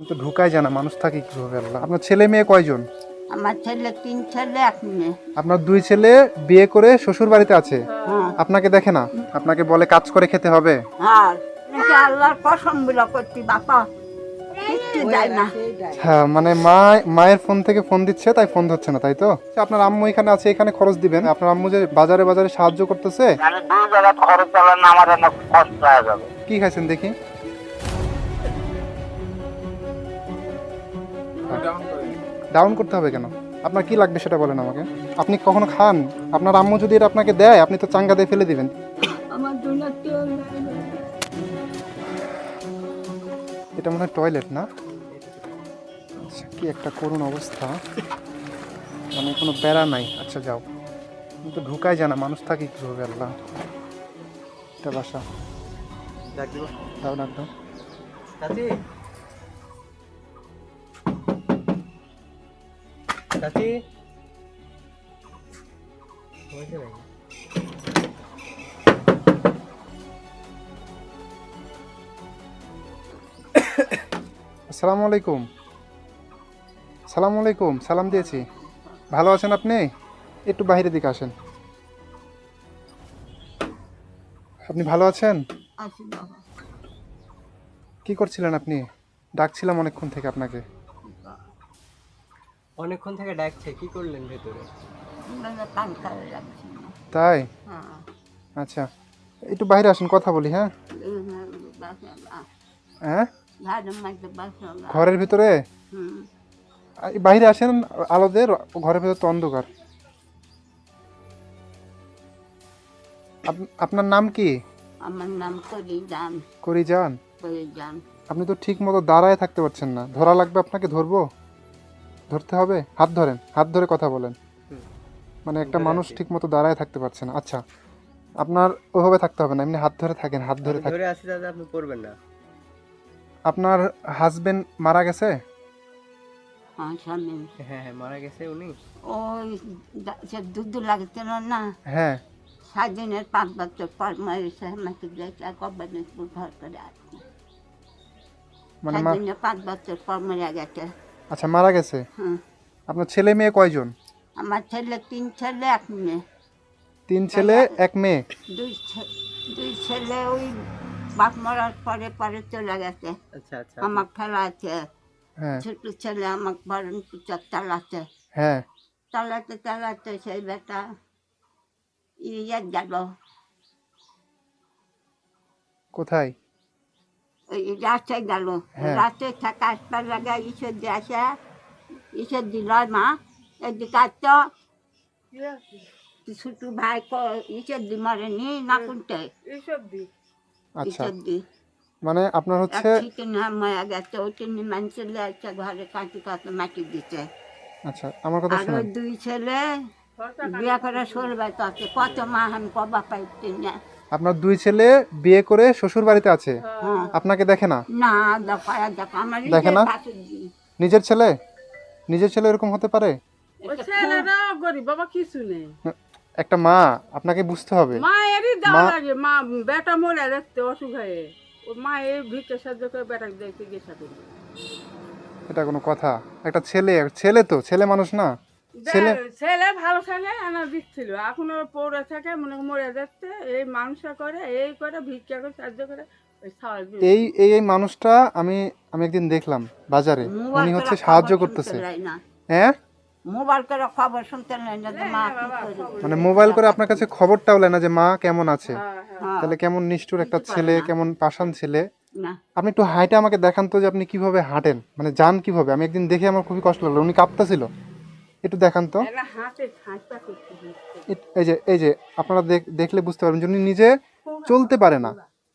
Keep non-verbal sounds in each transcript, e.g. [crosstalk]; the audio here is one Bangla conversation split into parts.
তো ঢুকাই জানা মানুষ থাকে কীভাবে আল্লাহ? আপনার ছেলে মেয়ে কয়জন? আমার ছেলে তিন ছেলে এক মেয়ে। আপনার দুই ছেলে বিয়ে করে শ্বশুর বাড়িতে আছে? হ্যাঁ। আপনাকে দেখে না? আপনাকে বলে কাজ করে খেতে হবে? আর নাকি আল্লাহর কসমগুলো করছি বাপা। কিচ্ছু যায় না। হ্যাঁ মানে মা মায়ের ফোন থেকে ফোন দিচ্ছে তাই ফোন ধরছে না তাই তো? আচ্ছা, আপনার আম্মু এখানে আছে এখানে খরচ দিবেন। আপনার আম্মু যে বাজারে বাজারে সাহায্য করতেছে? মানে দুই জায়গা খরচ আমার কষ্ট হয়ে যাবে। কি খাইছেন দেখি? ডাউন করতে হবে কেন? আপনার কি লাগবে সেটা বলেন আমাকে। আপনি কখনো খান? আপনার আম্মু যদি এটা আপনাকে দেয় আপনি তো চাঙ্গা দিয়ে ফেলে দিবেন। এটা মনে হয় টয়লেট না? আচ্ছা কি একটা করুন অবস্থা। মানে কোনো বেড়া নাই। আচ্ছা যাও। কিন্তু ঢুকাই জানা মানুষ থাকে কীভাবে আল্লাহ। এটা বাসা। দাও ডাক দাও। চাচি আসসালামু আলাইকুম। সালামু আলাইকুম সালাম দিয়েছি। ভালো আছেন আপনি? একটু বাইরের দিকে আসেন। আপনি ভালো আছেন? আছি বাবা। কি করছিলেন আপনি? ডাকছিলাম অনেকক্ষণ থেকে আপনাকে। অনেকক্ষণ থেকে ডাকছে কি করলেন ভেতরে? তাই? হ্যাঁ। আচ্ছা একটু বাইরে আসেন কথা বলি হ্যাঁ? হ্যাঁ? ঘরের ভিতরে? বাইরে আসেন আলো দিয়ে ঘরের ভিতরে তো অন্ধকার। আপনার নাম কি? আমার নাম আপনি তো ঠিক মতো দাঁড়ায় থাকতে পারছেন না। ধরা লাগবে আপনাকে ধরবো? ধরতে হবে? হাত ধরেন হাত ধরে কথা বলেন। মানে একটা মানুষ ঠিক মতো দাঁড়ায় থাকতে পারছে না। আচ্ছা আপনার ওইভাবে থাকতে হবে না এমনি হাত ধরে থাকেন হাত ধরে থাকেন ধরে আসি দাদা আপনি পড়বেন না। আপনার হাজবেন্ড মারা গেছে? হ্যাঁ হ্যাঁ হ্যাঁ মারা গেছে উনি? ওই সে দুধ লাগছিল না হ্যাঁ। সাত দিনের পাঁচ বছর পর মরেছে আমাকে দেখে কবে ঘর করে আসছে মানে সাত দিনের পাঁচ বছর পর মরে গেছে। আচ্ছা মারা গেছে? হুম আপনার ছেলে মেয়ে কয়জন? আমার ছেলে তিন ছেলে এক মেয়ে। তিন ছেলে এক মেয়ে? দুই ছে- দুই ছেলে ওই বাপ মরার পরে পরে চলে গেছে। আচ্ছা আচ্ছা। আমার খেলা আছে। হ্যাঁ। ছোট ছেলে আমার বরণ কুচার চালাতে হ্যাঁ। চালাতে চালাতে সেই বেটা ইয়ে গেল। কোথায়? রাস্তায় গেল। হ্যাঁ। রাস্তায় থাকা আসবার লাগা ঈশ্বর দিয়ে আসে ঈশ্বর দিল মা। এদিকে আসতো ছোট ভাই ক- ঈশ্বর দি মরেনি না কোনটা? আচ্ছা। ঈশ্বর দি। মানে আপনার হচ্ছে চিকেন গেছে ওই তিনি মানুষ চলে আসছে ঘরে কাঁচি কাঁচি মাটি দিতে আচ্ছা আমার কথা আর দুই ছেলে বিয়ে করে সরবে তো আছে কত মা আমি কবা পাইছি না। আপনার দুই ছেলে বিয়ে করে শ্বশুর বাড়িতে আছে। হ্যাঁ। আপনাকে দেখে না? না দেখো না? নিজের ছেলে? নিজের ছেলে এরকম হতে পারে? এটা খুব- ছেলেরা গরিব বাবা কিছু নেই। একটা মা আপনাকে বুঝতে হবে। মা- বেটা মরে দেখতে অসুখ হয়ে। ও মায়ের ভিক্ষে সাহায্য করে বেটা দেখতে গেছে এটা কোনো কথা। একটা ছেলে ছেলে তো ছেলে মানুষ না। ছেলে? ছেলে ভালো ছেলে আনা দিচ্ছিল এখন পৌরে থাকে মনে মরে যাচ্ছে এই মাংস করে এই করে ভিক্ষা করে সাহায্য করে। এই এই মানুষটা আমি আমি একদিন দেখলাম বাজারে। উনি হচ্ছে খবর সাহায্য করতেছে। হ্যাঁ? মোবাইল করে খবর শুনতে না যে মা মানে মোবাইল করে আপনার কাছে খবরটাও নেয় না যে মা কেমন আছে। হ্যাঁ, হ্যাঁ। হ্যাঁ, তাহলে কেমন নিষ্ঠুর একটা ছেলে কেমন পাষাণ ছেলে। আপনি একটু হাইটে আমাকে দেখান তো যে আপনি কীভাবে হাঁটেন। মানে যান কীভাবে? আমি একদিন দেখে আমার খুবই কষ্ট লাগল। উনি কাঁপতেছিল। একটু দেখান তো। এই যে এই যে আপনারা দেখ- দেখলে বুঝতে পারবেন যে উনি নিজে চলতে পারে না।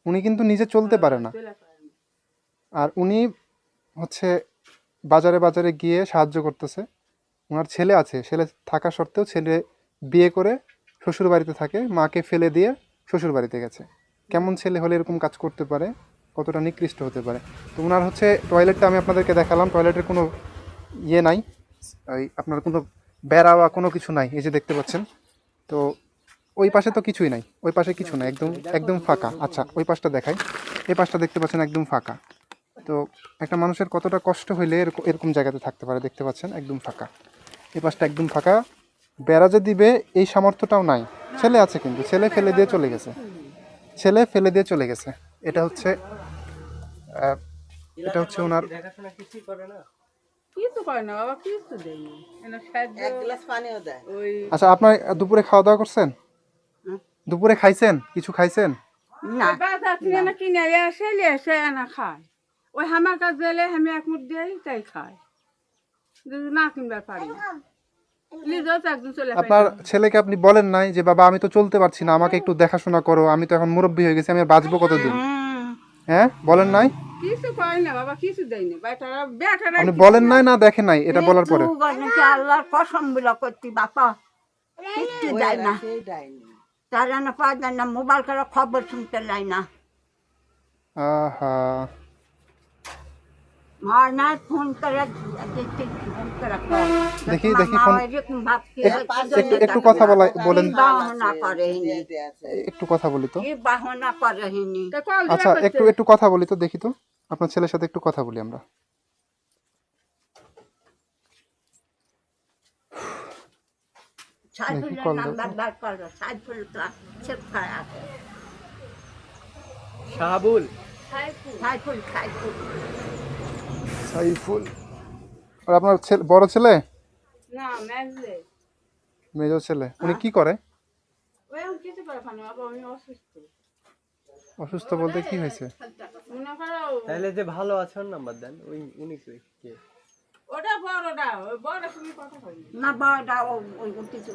উনি কিন্তু নিজে চলতে পারে না। পারে না। আর উনি হচ্ছে বাজারে বাজারে গিয়ে সাহায্য করতেছে। ওনার ছেলে আছে। ছেলে থাকা সত্ত্বেও ছেলে বিয়ে করে শ্বশুর বাড়িতে থাকে। মাকে ফেলে দিয়ে শ্বশুর বাড়িতে গেছে। কেমন ছেলে হলে এরকম কাজ করতে পারে? কতটা নিকৃষ্ট হতে পারে? তো ওনার হচ্ছে টয়লেটটা আমি আপনাদেরকে দেখালাম। টয়লেটের কোনো ইয়ে নাই। ওই আপনার কোনো বেড়া বা কোনো কিছু নাই, এই যে দেখতে পাচ্ছেন। তো ওই পাশে তো কিছুই নাই, ওই পাশে কিছু নাই, একদম একদম ফাঁকা। আচ্ছা ওই পাশটা দেখাই। এই পাশটা দেখতে পাচ্ছেন একদম ফাঁকা। তো একটা মানুষের কতটা কষ্ট হইলে এরকম এরকম জায়গাতে থাকতে পারে, দেখতে পাচ্ছেন, একদম ফাঁকা। এই পাশটা একদম ফাঁকা। বেড়া যে দিবে, এই সামর্থ্যটাও নাই। ছেলে আছে কিন্তু, ছেলে ফেলে দিয়ে চলে গেছে। ছেলে ফেলে দিয়ে চলে গেছে। এটা হচ্ছে এটা হচ্ছে ওনার কিছু করে না বাবা কিছু দেয়নি এক গ্লাস পানিও দেয়। ওই আচ্ছা আপনার দুপুরে খাওয়া দাওয়া করছেন দুপুরে খাইছেন? কিছু খাইছেন? না। বাজার থেকে না কিনে এসে এসে এনে খায়। ওই আমার কাছে গেলে আমি এক মুঠ দিই তাই খায়। যদি না কিনবার পারি। আপনার ছেলেকে আপনি বলেন নাই যে বাবা আমি তো চলতে পারছি না আমাকে একটু দেখাশোনা করো আমি তো এখন মুরব্বী হয়ে গেছি আমি বাঁচবো কতদিন? হ্যাঁ? বলেন নাই? কিছু করে না বাবা কিছু দেয়নি বেটারা বেটারা আপনি বলেন নাই না দেখেন নাই এটা বলার পরে। গণেছে আল্লাহর কসম বিলা করতি বাপা। কিচ্ছু যায় না তারা না পাওয়া যায় না মোবাইল করে খবর শুনতে লাই না। আহা। মা নাই ফোন করে দেখতে ফোন করে কয়। দেখি, দেখি ফোন- ভাবছি, একটু কথা বলা বলেন। কি একটু কথা বলি তো। কি আচ্ছা একটু একটু কথা বলি তো দেখি তো। আপনার ছেলের সাথে একটু কথা বলি আমরা। সাইফুল আর আপনার ছেলে বড় ছেলে? না ছেলে। উনি কি করে? ওই কিছু করে ফানি বাবা আমি অসুস্থ। অসুস্থ বলতে কি হয়েছে? মনে তাহলে যে ভালো আছে ওর নাম্বার দেন। ওই উনি কে? কে? ওটা বড়টা ওই বড় সঙ্গে কথা কই না বড়টা ওই কিছু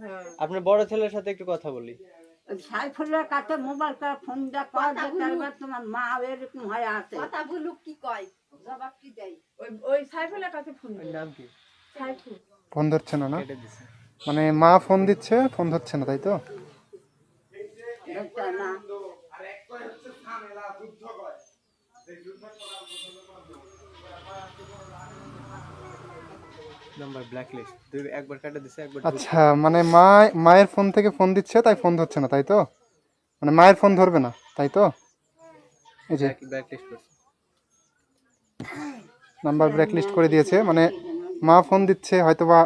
হ্যাঁ। আপনার বড় ছেলের সাথে একটু কথা বলি। সাইফুলের কাছে মোবাইল করে ফোন দেওয়া কয় যে তারপর তোমার মা এরকম হয়ে আছে। ওই ওই সাইফুলের কাছে ফোন ওর নাম কি? সাইফুল। ফোন ধরছে না না? মানে মা ফোন দিচ্ছে ফোন ধরছে না তাই তো? নাম্বার আচ্ছা মানে মা মায়ের ফোন থেকে ফোন দিচ্ছে তাই ফোন ধরছে না তাই তো? মানে মায়ের ফোন ধরবে না তাই তো? এই যে নাম্বার ব্ল্যাক লিস্ট করে দিয়েছে মানে মা ফোন দিচ্ছে হয়তোবা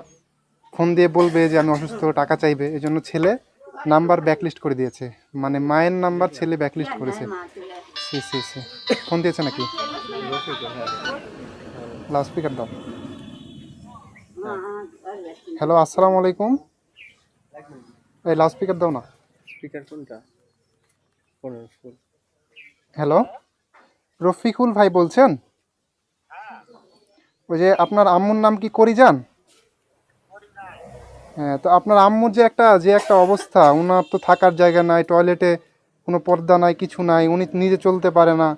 ফোন দিয়ে বলবে যে আমি অসুস্থ টাকা চাইবে। এই জন্য ছেলে নাম্বার ব্যাকলিস্ট করে দিয়েছে। মানে মায়ের নাম্বার ছেলে ব্যাকলিস্ট করেছে। C C C. ফোন দিয়েছে নাকি? রফিকুল হ্যাঁ লাউড স্পিকার দাও। হ্যালো আসসালামু আলাইকুম। এই লাউড স্পিকার দাও না। স্পিকার কোনটা? হ্যালো রফিকুল ভাই বলছেন? ওই যে আপনার আম্মুর নাম কি করি করিজান? হ্যাঁ তো আপনার আম্মুর যে একটা যে একটা অবস্থা ওনার তো থাকার জায়গা নাই টয়লেটে কোনো পর্দা নাই কিছু নাই উনি নিজে চলতে পারে না।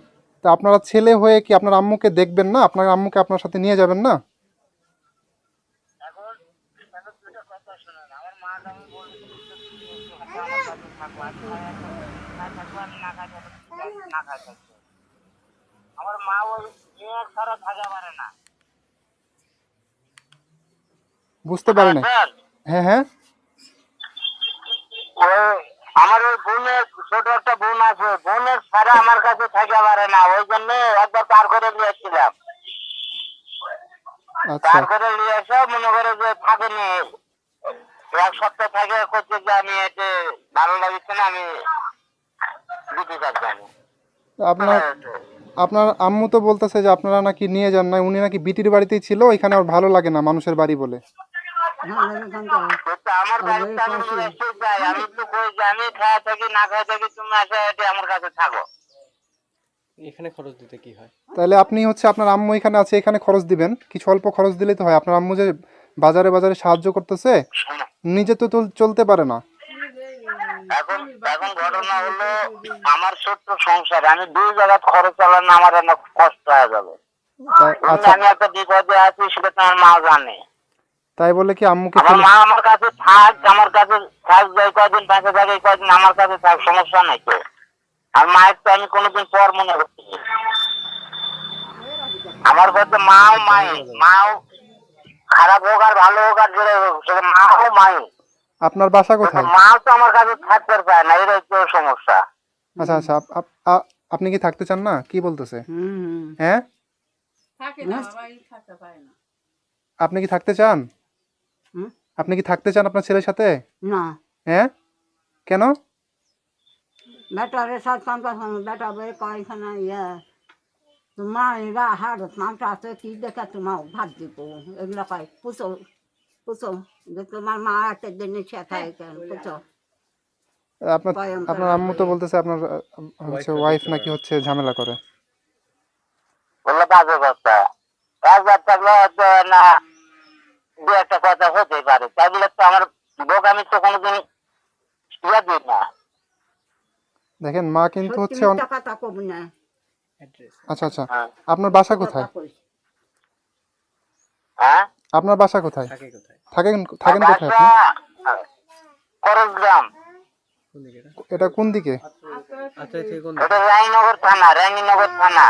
তা আপনারা ছেলে হয়ে কি আপনার আম্মুকে দেখবেন না? আপনার আম্মুকে আপনার সাথে নিয়ে যাবেন না? আমার মা ওই ছাড়া থাকা পারে না। বুঝতে পারে না হ্যাঁ হ্যাঁ। আমার ওই বোনের ছোট একটা বোন আছে বোনের ছাড়া আমার কাছে থাকা পারে না ওই জন্য একবার পার করে নিয়ে এসেছিলাম। আচ্ছা। পার করে নিয়ে এসে মনে করে যে থাকেনি এক সপ্তাহ থাকে করছে যে আমি এতে ভালো লাগছে না আমি দিতে চাচ্ছি আমি আপনার আপনার আম্মু তো বলতেছে যে আপনারা নাকি নিয়ে যান না উনি নাকি বিটির বাড়িতেই ছিল ওইখানে আর ভালো লাগে না মানুষের বাড়ি বলে। আমার বাড়িতে আমি এসে যাই আমি তো কই যে খাওয়া থাকি না খাওয়া থাকি তুমি এসে এটি আমার কাছে থাকো। এখানে খরচ দিতে কি হয়? তাহলে আপনি হচ্ছে আপনার আম্মু এখানে আছে এখানে খরচ দিবেন। কিছু অল্প খরচ দিলেই তো হয়। আপনার আম্মু যে বাজারে বাজারে সাহায্য করতেছে নিজে তো চল- চলতে পারে না। এখন এখন ঘটনা হলো আমার ছোট্ট সংসার আমি দুই জায়গা খরচ চালানো আমার অনেক কষ্ট হয়ে যাবে। আচ্ছা। আমি একটা বিপদে আছি সেটা তো আমার মা জানে। তাই বলে কি আম্মুকে আমার মা আমার কাছে থাক আমার কাছে থাক যাই কয়দিন পাশে থাকে কয়দিন আমার কাছে থাক সমস্যা নাই তো। আর মায়ের তো আমি কোনোদিন পর মনে করছি আমার কাছে মাও মাই মাও খারাপ হোক আর ভালো হোক আর যেটা হোক সেটা মাও মাই। আপনার বাসা কোথায়? মা তো আমার কাছে থাকতে চায় না এটাই তো সমস্যা। আচ্ছা আচ্ছা আপনি কি থাকতে চান না? কি বলতেছে? হ্যাঁ? থাকে না বাবা থাকতে পারে না। আপনি কি থাকতে চান? আপনি কি থাকতে চান আপনার ছেলের সাথে? না। হ্যাঁ? কেন? বেটারে বেটা বই কয়খানা ইয়ে। তোমার এরা হাড়ত মাংস আছে কি দেখে তোমার ভাত দিব? এগুলো কয় পুষো পুষো। যে তোমার মা একটা দিনে সে থাকে পুষো। আপনার আপনার আম্মু তো বলতেছে আপনার হচ্ছে ওয়াইফ নাকি হচ্ছে ঝামেলা করে। বলল বাজে কথা। থাকলে না। দু একটা কথা হতেই পারে। তাই বলে তো আমার বোক আমি তো কোনোদিন ইয়ে দিই না। দেখেন মা কিন্তু হচ্ছে আচ্ছা আচ্ছা। হ্যাঁ। আপনার বাসা কোথায়? হ্যাঁ? আপনার বাসা কোথায়? থাকে কোথায়? থাকেন থাকেন কোথায় আপনি? করজগ্রাম। কোন দিকে এটা? এটা কোন দিকে? আচ্ছা থেকে কোন এটা রানীনগর থানা রানীনগর থানা।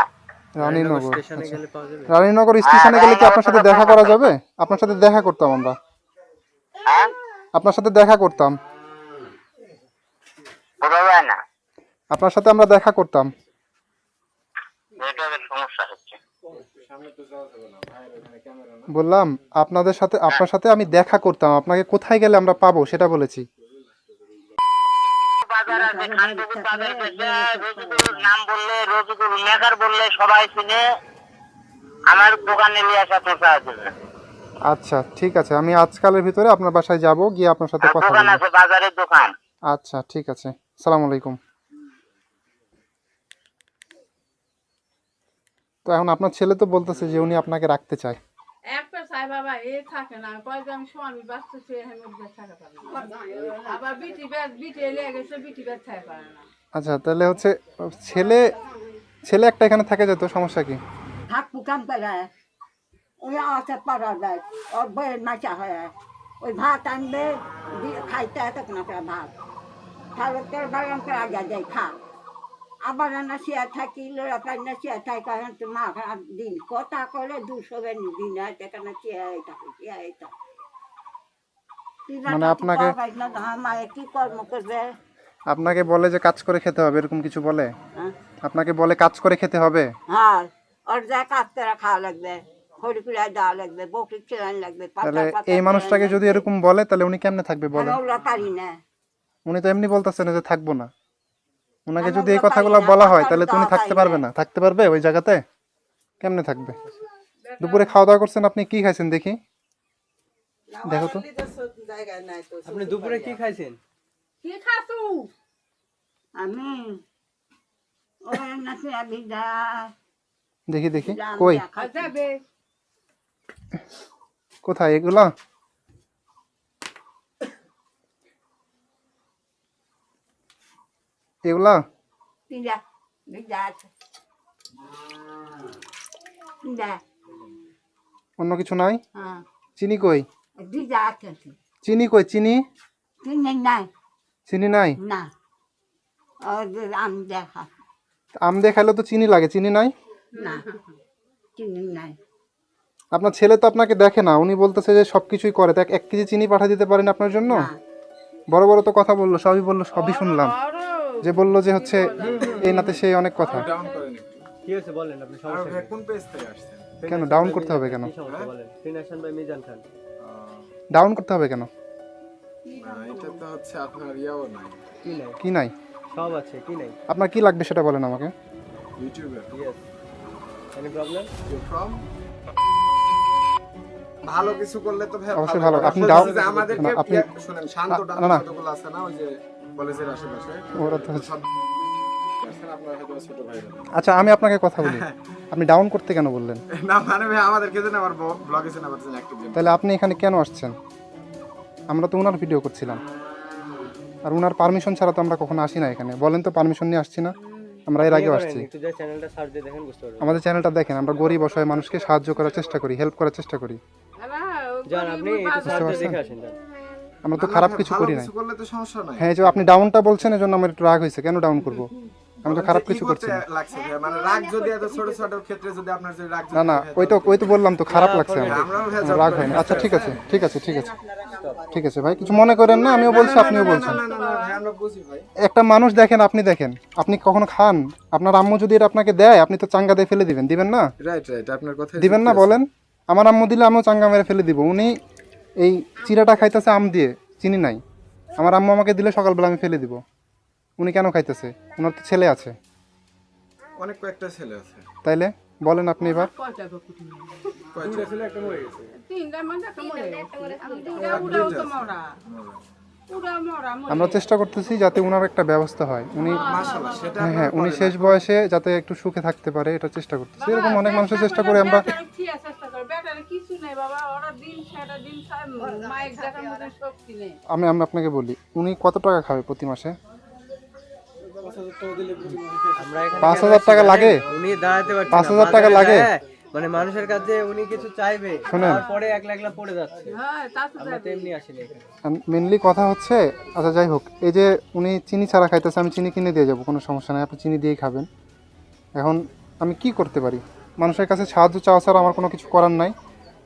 রানীনগর। স্টেশনে আচ্ছা। গেলে রানীনগর স্টেশনে গেলে কি আপনার সাথে দেখা করা যাবে? আপনার সাথে দেখা করতাম আমরা। হ্যাঁ? আপনার সাথে দেখা করতাম। বোঝা যায় না। আপনার সাথে আমরা দেখা করতাম। নেটওয়ার্কের সমস্যা হচ্ছে। বললাম আপনাদের সাথে আপনার সাথে আমি দেখা করতাম। আপনাকে কোথায় গেলে আমরা পাবো সেটা বলেছি। বাজার আছে খানপুকুর বাজার নাম বললে রোজুদুর মেকার বললে সবাই চিনে। আমার দোকানে নিয়ে আসা তো সাহায্য আচ্ছা ঠিক আছে। আমি আজকালের ভিতরে আপনার বাসায় যাব গিয়ে আপনার সাথে কথা দোকান বলব। আছে বাজারের দোকান। আচ্ছা ঠিক আছে। সালাম আলাইকুম। তো এখন আপনার ছেলে তো বলতেছে যে উনি আপনাকে রাখতে চায়। একটা চাই বাবা এ থাকে না কয় যে আমি স্বামী বাঁচতেছি এর মধ্যে থাকা পারে না। আবার বিটি বেদ বিটি এলে গেছে বিটি বেদ থাকা পারে না। আচ্ছা তাহলে হচ্ছে ছেলে ছেলে একটা এখানে থাকে যেত সমস্যা কি? হাত পুকাম করে ওই আছে পাড়া দেয় ওর বইয়ের নাচা হয়। ওই ভাত আনবে দিয়ে খাইতে এত না ভাত। তাহলে তোর বাগান করে আগে যাই খা। আবার না শিয়া থাকি লোড়া পাই না শিয়া থাকি কারণ তো মা দিন। কথা করে দুশো বেনি দিন হয় এটা এটা মানে আপনাকে- মায়ে কি কর্ম করবে? আপনাকে বলে যে কাজ করে খেতে হবে এরকম কিছু বলে? হ্যাঁ? আপনাকে বলে কাজ করে খেতে হবে? হ্যাঁ ওর যা কাজ করে খাওয়া লাগবে দেওয়া লাগবে বকরি চেলান লাগবে তাহলে এই মানুষটাকে যদি এরকম বলে তাহলে উনি কেমনে থাকবে বলে পারি না। উনি তো এমনি বলতেছেন যে থাকব না। ওনাকে যদি এই কথাগুলো বলা হয় তাহলে তো উনি বলতে থাকতে পারবে না। থাকতে পারবে ওই জায়গাতে? কেমনে থাকবে? দুপুরে খাওয়া দাওয়া করছেন আপনি কি খাইছেন দেখি? দেখো তো। আপনি দুপুরে কি খাইছেন? কি খাসু আমি নাকি দেখি দেখি। কই? কোথায় এগুলা? এগুলা? অন্য কিছু নাই? হ্যাঁ। চিনি কই? চিনি কই? চিনি? চিনি নাই। চিনি নাই? না। আম দেখা। আম তো চিনি লাগে। চিনি নাই? না চিনি নাই। আপনার ছেলে তো আপনাকে দেখে না। উনি বলতেছে যে সবকিছুই করে। তাকে এক কেজি চিনি পাঠিয়ে দিতে পারেন আপনার জন্য? বড় বড় তো কথা বলল সবই বলল সবই শুনলাম। যে বলল যে হচ্ছে এই নাতে সেই অনেক কথা। কি হয়েছে বলেন আপনি সমস্যা কোন পেজ থেকে আসছেন। কেন ডাউন করতে হবে কেন? কি সমস্যা বলেন। ফিনাশন বাই মিজান খান। ডাউন করতে হবে কেন? না এটা তো হচ্ছে আপনার ইয়াও নাই। কি নাই? কি নাই? সব আছে কি নাই? আপনার কি লাগবে সেটা বলেন আমাকে। ইউটিউবে ইয়েস এনি প্রবলেম ফ্রম ভালো কিছু করলে তো ভাই অবশ্যই ভালো। আপনি ডাউন- শুনেন শান্ত ডাউন। আছে না ওই যে কলেজের আশেপাশে। ওরা তো আচ্ছা আমি আপনাকে কথা বলি। [laughs] আপনি ডাউন করতে কেন বললেন? না মানে ভাই আমার ব্লগে তাহলে আপনি এখানে কেন আসছেন? আমরা তো ওনার ভিডিও করছিলাম। আর ওনার পারমিশন ছাড়া তো আমরা কখনো আসি না এখানে। বলেন তো পারমিশন নিয়ে আসছি না। আমরা এর আগেও আসছি। একটু যে চ্যানেলটা সার্চ দিয়ে দেখেন বুঝতে পারবেন। আমাদের চ্যানেলটা দেখেন আমরা গরিব অসহায় মানুষকে সাহায্য করার চেষ্টা করি হেল্প করার চেষ্টা করি। আমরা তো খারাপ কিছু করি না করলে তো সমস্যা নাই। হ্যাঁ যে আপনি ডাউনটা বলছেন এজন্য আমার একটু রাগ হয়েছে। কেন ডাউন করব? আমি তো খারাপ কিছু করছি না। মানে রাগ যদি এত ছোট ছোট ক্ষেত্রে যদি আপনার যদি রাগ না না ওই তো ওই তো বললাম তো খারাপ লাগছে হ্যাঁ, আমার job রাগ। হয়নি আচ্ছা ঠিক আছে ঠিক আছে ঠিক আছে। ঠিক আছে ভাই কিছু মনে করেন না? আমিও বলছি আপনিও বলছেন। না না না ভাই আমরা বুঝি ভাই। একটা মানুষ দেখেন আপনি দেখেন। আপনি কখনো খান? আপনার আম্মু যদি এটা আপনাকে দেয় আপনি তো চাঙ্গা দিয়ে ফেলে দিবেন দিবেন না? রাইট রাইট আপনার কথা দিবেন না বলেন? আমার আম্মু দিলে আমিও চাঙ্গা মেরে ফেলে দিব। উনি এই চিরাটা খাইতেছে আম দিয়ে চিনি নাই। আমার আম্মু আমাকে দিলে সকালবেলা আমি ফেলে দিব। উনি কেন খাইতেছে? ওনার তো ছেলে আছে। অনেক কয়েকটা ছেলে আছে। তাইলে বলেন আপনি এবার। কয়টা ছেলে একটা মরে গেছে। তিনটা মানে একটা মরে গেছে। আমরা চেষ্টা করতেছি যাতে ওনার একটা ব্যবস্থা হয়। উনি হ্যাঁ হ্যাঁ উনি শেষ বয়সে যাতে একটু সুখে থাকতে পারে এটা চেষ্টা করতেছি। এরকম অনেক মানুষের চেষ্টা করে আমরা। আমি আমি আপনাকে বলি উনি কত টাকা খাবে প্রতি মাসে? পাঁচ হাজার টাকা লাগে? পাঁচ হাজার টাকা লাগে? মানে মানুষের কাছে উনি কিছু চাইবে শোনেন। তারপরে একলা একলা পড়ে যাচ্ছে। হ্যাঁ তা তো আমরা তো যাবে। এমনি আসিনি মেনলি কথা হচ্ছে আচ্ছা যাই হোক এই যে উনি চিনি ছাড়া খাইতেছে আমি চিনি কিনে দিয়ে যাব কোনো সমস্যা নেই আপনি চিনি দিয়েই খাবেন। এখন আমি কি করতে পারি? মানুষের কাছে সাহায্য চাওয়া ছাড়া আমার কোনো কিছু করার নাই।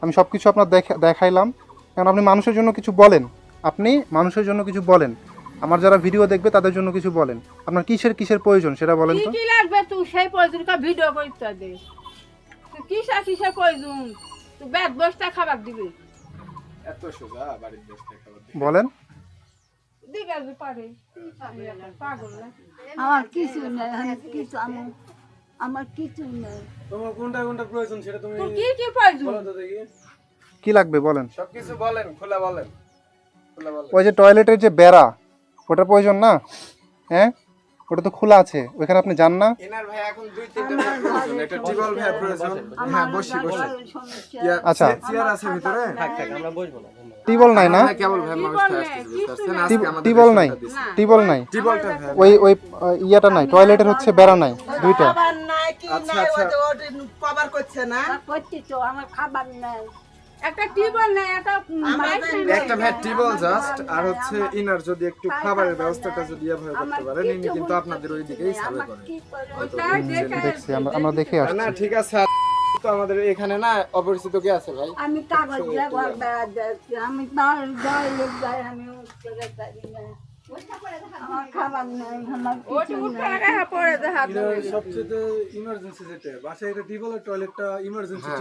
আমি সব কিছু আপনার দেখা- দেখাইলাম। কারণ আপনি মানুষের জন্য কিছু বলেন। আপনি মানুষের জন্য কিছু বলেন। আমার যারা ভিডিও দেখবে তাদের জন্য কিছু বলেন। আপনার কিসের কিসের প্রয়োজন সেটা বলেন কি তো। কি লাগবে তুই? সেই প্রয়োজনটা ভিডিও করতে দে। তুই কিসা কিসা প্রয়োজন তুই ব্যাট বসটা খাবার দিবি। এত সোজা বাড়ির থাকা বলেন। দিবে যে পারে। পাগল না আমার কিছু নেই আমি কিছু আমার আমার কিছু নেই। তোমার কোনটা কোনটা প্রয়োজন সেটা তুমি কি কি প্রয়োজন? দেখি। কি লাগবে বলেন? সবকিছু বলেন খোলা বলেন। খোলা বলেন। ওই যে টয়লেটের যে বেড়া ওটা প্রয়োজন না? হ্যাঁ? ওটা তো খোলা আছে ওইখানে আপনি যান না? এনার ভাই এখন দুই তিনটা প্রয়োজন একটা টিবল ভাই প্রয়োজন হ্যাঁ বসি বসি। আচ্ছা। চেয়ার আছে ভিতরে। থাক থাক আমরা বসবো না টিবল নাই না? কেবল ভাই মানুষ টিবল নেই, টিবল নাই? টিবল নাই? টিবলটা ওই ওই ইয়াটা নাই টয়লেটের হচ্ছে বেড়া নাই দুইটা। খাবার নাই কি আচ্ছা, আচ্ছা। ওটা কভার করছে না? করছি তো আমার খাবার নেই। একটা টিউবওয়েল না একটা মাইক একটা ভ্যাট টিবল জাস্ট আর হচ্ছে ইনার যদি একটু খাবারের ব্যবস্থাটা যদি এভাবে করতে পারেন ইনি কিন্তু আপনাদের ওই দিকেই সার্ভে করেন। করে তাই দেখে দেখছি আমরা দেখে আসছি না ঠিক আছে তো আমাদের এখানে না অপরিচিত কে আছে ভাই? আমি কাগজ দিয়ে ঘর বেড়া যাচ্ছি আমি আমি ইমার্জেন্সি যেটা বাসায় এটা টয়লেটটা ইমার্জেন্সি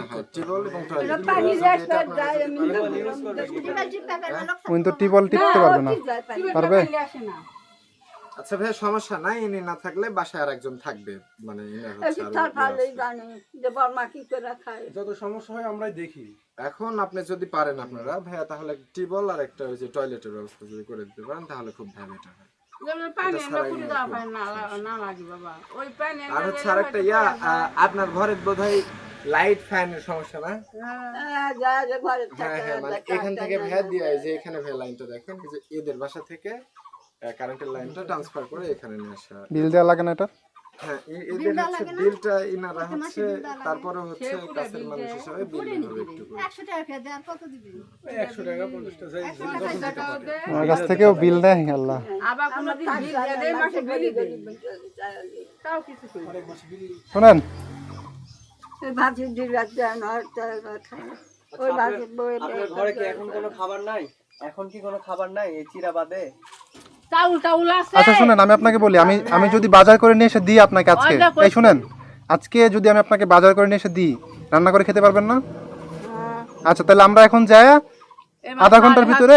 এবং টয়লেট পানি আমি টিপতে পারবে না। পারবে? আচ্ছা ভাই সমস্যা নাই ইনি না থাকলে বাসায় আর একজন থাকবে মানে হচ্ছে আরও যত সমস্যা হয় আমরাই দেখি। এখন আপনি যদি পারেন আপনারা ভাইয়া তাহলে টিবল আর একটা ওই যে টয়লেটের ব্যবস্থা যদি করে দিতে পারেন তাহলে খুব ভালো এটা হয়। যেমন পানি এটা আমরা ছাড়াই কোনো নিয়ে দেওয়া আসব। পায় না না লাগে বাবা। ওই পানি আর হচ্ছে আরেকটা ইয়া আপনার ঘরে বোধহয় লাইট ফ্যানের সমস্যা না? হ্যাঁ, যা ঘরে হ্যাঁ থাকে হ্যাঁ মানে এখান থেকে ভ্যা দিয়ে এই যে এখানে ভ্যা লাইনটা দেখেন এই যে এদের বাসা থেকে কারেন্টের লাইনটা ট্রান্সফার করে এখানে নিয়ে আসা। বিল দেওয়া লাগে না এটা? হ্যাঁ এ- এদের হচ্ছে বিলটা ইনারা হচ্ছে তারপরে হচ্ছে কাছের মানুষ হিসাবে বিল একটু করে। ওই একশো টাকা পঞ্চাশটা যাই যখন দিতে পারে আমার কাছ থেকেও বিল দেয় আল্লাহ। আবার কোনো বিল দেয়, মাসে বিলি দেয়। তাও কিছু করি না। অনেক মাসে বিল শোনেন। দেন আর ওই ভাজি বই ঘরে কি এখন কোনো খাবার নাই? এখন কি কোনো খাবার নাই? এই চিরা বাদে চাউল টাউল আছে। আচ্ছা শুনেন আমি আপনাকে বলি আমি আমি যদি বাজার করে নিয়ে এসে দিই আপনাকে আজকে। এই শুনেন আজকে যদি আমি আপনাকে বাজার করে নিয়ে এসে দিই রান্না করে খেতে পারবেন না? আচ্ছা তাহলে আমরা এখন যাই আধা ঘণ্টার ভিতরে?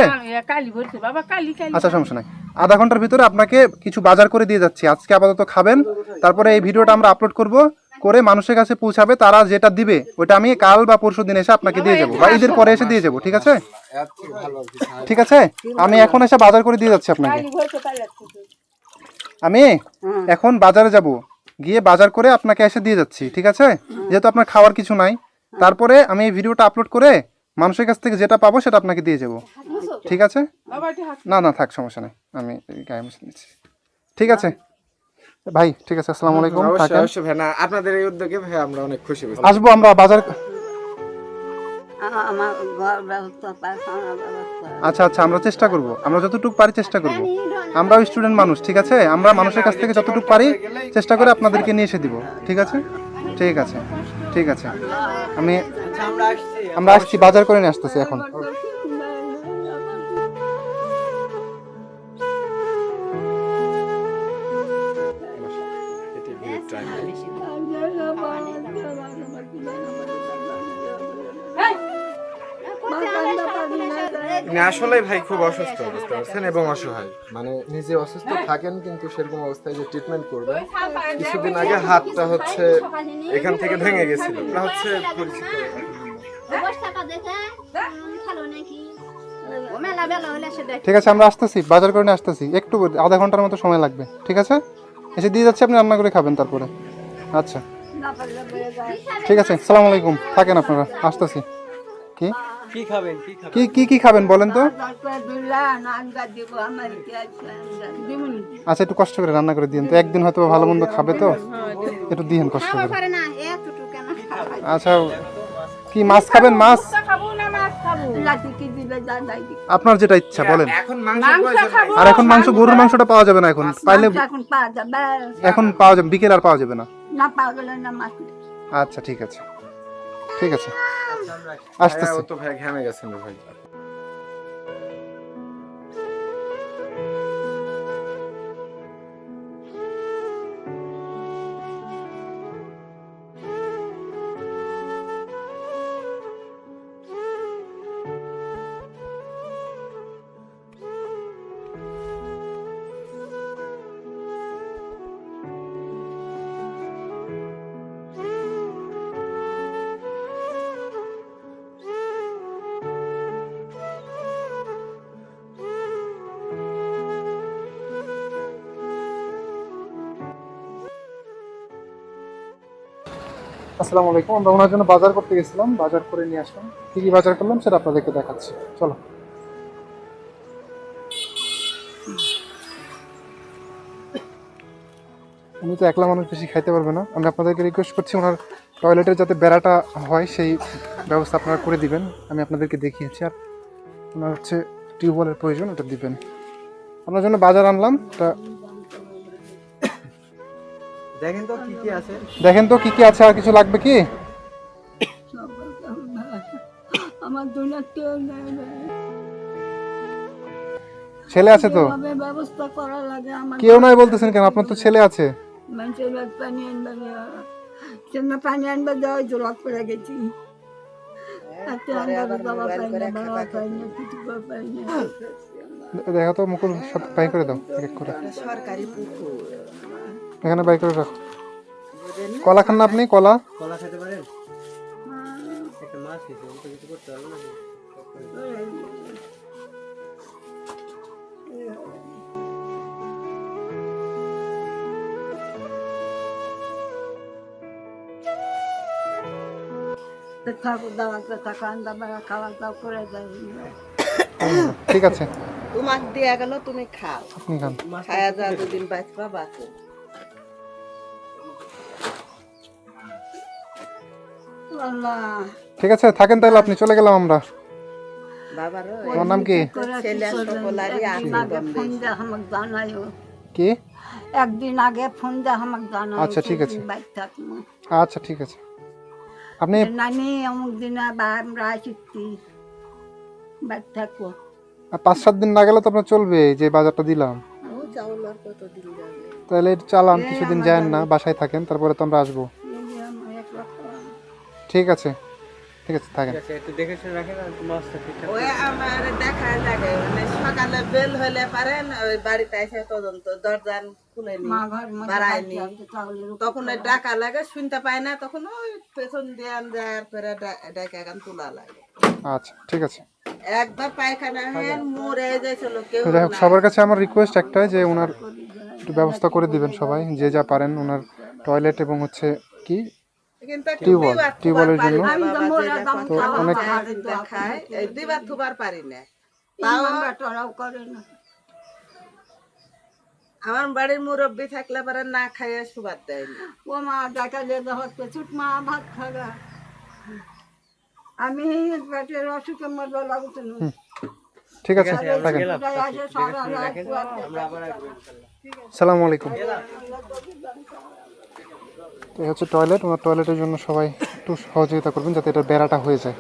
আচ্ছা সমস্যা নাই। আধা ঘণ্টার ভিতরে আপনাকে কিছু বাজার করে দিয়ে যাচ্ছি। আজকে আপাতত খাবেন তারপরে এই ভিডিওটা আমরা আপলোড করব। করে মানুষের কাছে পৌঁছাবে তারা যেটা দিবে ওটা আমি কাল বা পরশু দিন এসে আপনাকে দিয়ে যাব বা ঈদের পরে এসে দিয়ে যাব ঠিক আছে। ঠিক আছে? আমি এখন এসে বাজার করে দিয়ে যাচ্ছি আপনাকে। আমি এখন বাজারে যাব গিয়ে বাজার করে আপনাকে এসে দিয়ে যাচ্ছি ঠিক আছে? যেহেতু আপনার খাওয়ার কিছু নাই তারপরে আমি এই ভিডিওটা আপলোড করে মানুষের কাছ থেকে যেটা পাবো সেটা আপনাকে দিয়ে যাব। ঠিক আছে? না না থাক সমস্যা নেই। আমি গায়ে মুছে নিচ্ছি ঠিক আছে? ভাই ঠিক আছে আসসালামু আলাইকুম অবশ্যই থাকেন। অবশ্যই ভাই না আপনাদের এই উদ্যোগে ভাই আমরা অনেক খুশি হয়েছি। আসব আমরা বাজার আমার ঘর ব্যবস্থা পায়খানা ব্যবস্থা। আচ্ছা আচ্ছা আমরা চেষ্টা করব। আমরা যতটুকু পারি চেষ্টা করব। আমরাও স্টুডেন্ট মানুষ ঠিক আছে? আমরা মানুষের কাছ থেকে যতটুকু পারি চেষ্টা করে আপনাদেরকে নিয়ে এসে দিব ঠিক আছে? ঠিক আছে ঠিক আছে। আমি আচ্ছা আমরা আসছি। আমরা আসছি বাজার করে নিয়ে আসতেছি এখন। উনি আসলে ভাই খুব অসুস্থ বুঝতে পারছেন? এবং অসহায়। মানে নিজে অসুস্থ থাকেন কিন্তু সেরকম অবস্থায় যে ট্রিটমেন্ট করবেন কিছুদিন আগে হাতটা হচ্ছে এখান থেকে ভেঙে গেছিল। ওটা হচ্ছে পরিচিত ঠিক আছে আমরা আসতেছি বাজার করে নিয়ে আসতেছি। একটু আধা ঘণ্টার মতো সময় লাগবে ঠিক আছে? এসে দিয়ে যাচ্ছি আপনি রান্না করে খাবেন তারপরে। আচ্ছা। ঠিক আছে সালাম আলাইকুম। থাকেন আপনারা আসতেছি। কি? কি খাবেন? কি খাবেন? কি কি কি খাবেন বলেন তো? আচ্ছা একটু কষ্ট করে রান্না করে দিন তো। একদিন হয়তো ভালো মন্দ খাবে তো। একটু দিন কষ্ট করে। পারে না এতটুকু কেন আচ্ছা কি মাছ খাবেন? মাছ? খাব না মাছ খাব আপনার যেটা ইচ্ছা বলেন। এখন মাংস মাংস খাব। আর এখন মাংস গরুর মাংসটা পাওয়া যাবে না এখন। পাইলে এখন পাওয়া যাবে এখন বিকেল আর পাওয়া যাবে না। না পাওয়া গেলে না মাছ। আচ্ছা ঠিক আছে। ঠিক আছে। হ্যাঁ, আসতেছি। ও তো ভাই ঘেমে গেছেন ভাই। আসসালামু আলাইকুম। আমরা ওনার জন্য বাজার করতে গেছিলাম। বাজার করে নিয়ে আসলাম। কি কি বাজার করলাম সেটা আপনাদেরকে দেখাচ্ছি। চলো। উনি তো একলা মানুষ বেশি খাইতে পারবে না। আমি আপনাদেরকে রিকোয়েস্ট করছি ওনার টয়লেটের যাতে বেড়াটা হয়, সেই ব্যবস্থা আপনারা করে দিবেন। আমি আপনাদেরকে দেখিয়েছি। আর ওনার হচ্ছে টিউবওয়েলের প্রয়োজন, ওটা দিবেন। আপনার জন্য বাজার আনলাম। তা দেখেন তো কি কি আছে। দেখেন তো কি কি আছে আর কিছু লাগবে কি? আমার দুনিয়া কেউ ছেলে আছে তো? ব্যবস্থা করা লাগে আমার কেউ নাই বলতেছেন কেন? আপনার তো ছেলে আছে। মানুষের বাদ পানি আনবে জন্য পানি আনবে দেওয়া জোড়া করে গেছি। পাই পাই পাই দেখো তো মুকুল সব বাই করে দাও এক এক করে। সরকারি পুকুর। এখানে বাই করে রাখো। কলা খান না আপনি? কলা? কলা খেতে পারেন? একটা মাছ কিছু করতে পারব না ঠাকুর দাওয়াতে থাকা আন্দা বেড়া খাওয়া দাওয়া করে দেয় ঠিক আছে। [coughs] তোমার দেয়া গেল তুমি খাও। খায়া যা দুদিন বাঁচবা বাঁচো। ঠিক আছে থাকেন তাহলে আপনি চলে গেলাম আমরা। বাবার তোমার নাম কি? কি? একদিন আগে ফোন দিয়ে আমাকে জানাইও আচ্ছা, ঠিক আছে। আচ্ছা ঠিক আছে। আপনি নানি অমুক দিনে বা আমরা আসছি বাইক থাকব। পাঁচ সাত দিন না গেলে তো আপনার চলবে যে বাজারটা দিলাম। তাহলে একটু চালান কিছুদিন যান না বাসায় থাকেন তারপরে তো আমরা আসব। ঠিক আছে ঠিক আছে থাকেন। একটু দেখে শুনে রাখেন আর মাছটা ঠিকঠাক ওই আমার দেখা লাগে মানে সকালে বেল হলে পারেন ওই বাড়িতে এসে তদন্ত দরজান খুলে নি তখন ওই ডাকা লাগে শুনতে পায় না তখন ওই পেছন দিয়ে দেওয়ার পরে ডাকা গান তোলা লাগে। আচ্ছা ঠিক আছে। একবার পায়খানা হেন মরে যাইছিল কেউ তো যাই হোক সবার কাছে আমার রিকোয়েস্ট একটাই যে ওনার একটু ব্যবস্থা করে দিবেন সবাই যে যা পারেন ওনার টয়লেট এবং হচ্ছে কি টিউবওয়েল, টিউবওয়েলের জন্য। তো অনেক- দুইবার থুবার পারি না। করে না। আমার বাড়ির মুরব্বী থাকলে পরে না খাইয়ে সুবাদ দেয় না। ও মা ডাকা হচ্ছে ছুট মা ভাত খাগা আমি পেটের লাগুছে না। ঠিক আছে আসে সারা রাত আমরা আবার আসব ইনশাল্লাহ সালামু আলাইকুম তো এই হচ্ছে টয়লেট ওনার টয়লেটের জন্য সবাই একটু সহযোগিতা করবেন যাতে এটা বেড়াটা হয়ে যায়।